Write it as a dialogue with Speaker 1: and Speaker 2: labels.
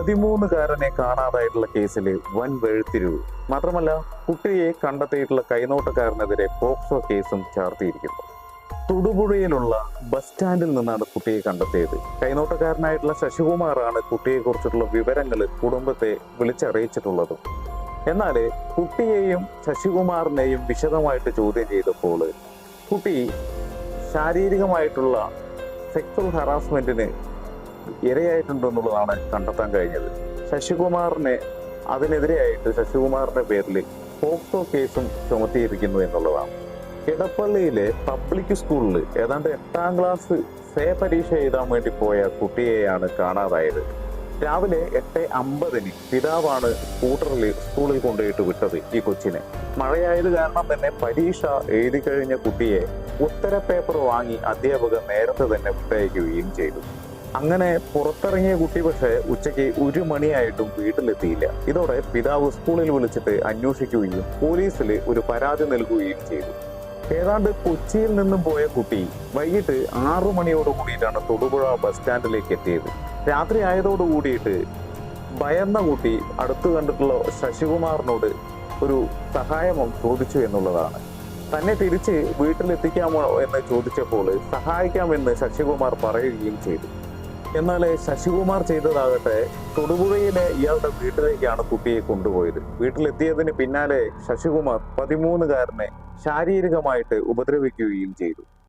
Speaker 1: പതിമൂന്നുകാരനെ കാണാതായിട്ടുള്ള കേസിൽ വൻ വെഴുത്തിരിവ്. മാത്രമല്ല കുട്ടിയെ കണ്ടെത്തിയിട്ടുള്ള കൈനോട്ടക്കാരനെതിരെ പോക്സോ കേസും ചാർത്തിയിരിക്കുന്നു. തൊടുപുഴയിലുള്ള ബസ് സ്റ്റാൻഡിൽ നിന്നാണ് കുട്ടിയെ കണ്ടെത്തിയത്. കൈനോട്ടക്കാരനായിട്ടുള്ള ശശികുമാറാണ് കുട്ടിയെക്കുറിച്ചിട്ടുള്ള വിവരങ്ങൾ കുടുംബത്തെ വിളിച്ചറിയിച്ചിട്ടുള്ളത്. എന്നാൽ കുട്ടിയെയും ശശികുമാറിനെയും വിശദമായിട്ട് ചോദ്യം ചെയ്തപ്പോൾ കുട്ടി ശാരീരികമായിട്ടുള്ള സെക്സ്വൽ ഹറാസ്മെന്റിന് ഇരയായിട്ടുണ്ടെന്നുള്ളതാണ് കണ്ടെത്താൻ കഴിഞ്ഞത്. ശശികുമാറിനെ അതിനെതിരെയായിട്ട് ശശികുമാറിന്റെ പേരിൽ പോക്സോ കേസും ചുമത്തിയിരിക്കുന്നു എന്നുള്ളതാണ്. ഇടപ്പള്ളിയിലെ പബ്ലിക് സ്കൂളിൽ ഏതാണ്ട് എട്ടാം ക്ലാസ് സേ പരീക്ഷ എഴുതാൻ വേണ്ടി പോയ കുട്ടിയെയാണ് കാണാതായത്. രാവിലെ എട്ട് അമ്പതിന് പിതാവാണ് സ്കൂട്ടറിൽ സ്കൂളിൽ കൊണ്ടുപോയിട്ട് വിട്ടത് ഈ കൊച്ചിനെ. മഴയായത് കാരണം തന്നെ പരീക്ഷ എഴുതി കഴിഞ്ഞ കുട്ടിയെ ഉത്തര പേപ്പർ വാങ്ങി അധ്യാപകർ നേരത്തെ തന്നെ വിട്ടയക്കുകയും ചെയ്തു. അങ്ങനെ പുറത്തിറങ്ങിയ കുട്ടി പക്ഷേ ഉച്ചയ്ക്ക് ഒരു മണിയായിട്ടും വീട്ടിലെത്തിയില്ല. ഇതോടെ പിതാവ് സ്കൂളിൽ വിളിച്ചിട്ട് അന്വേഷിക്കുകയും പോലീസിൽ ഒരു പരാതി നൽകുകയും ചെയ്തു. ഏതാണ്ട് കൊച്ചിയിൽ നിന്നും പോയ കുട്ടി വൈകിട്ട് ആറു മണിയോട് കൂടിയിട്ടാണ് തൊടുപുഴ ബസ് സ്റ്റാൻഡിലേക്ക് എത്തിയത്. രാത്രി ആയതോട് കൂടിയിട്ട് ഭയന്ന കുട്ടി അടുത്ത് കണ്ടിട്ടുള്ള ശശികുമാറിനോട് ഒരു സഹായം ചോദിച്ചു എന്നുള്ളതാണ്. തന്നെ തിരിച്ച് വീട്ടിലെത്തിക്കാമോ? എന്ന് ചോദിച്ചപ്പോൾ സഹായിക്കാമെന്ന് ശശികുമാർ പറയുകയും ചെയ്തു. എന്നാൽ ശശികുമാർ ചെയ്തതാകട്ടെ തൊടുപുഴയിലെ ഇയാളുടെ വീട്ടിലേക്കാണ് കുട്ടിയെ കൊണ്ടുപോയത്. വീട്ടിലെത്തിയതിന് പിന്നാലെ ശശികുമാർ പതിമൂന്നുകാരനെ ശാരീരികമായിട്ട് ഉപദ്രവിക്കുകയും ചെയ്തു.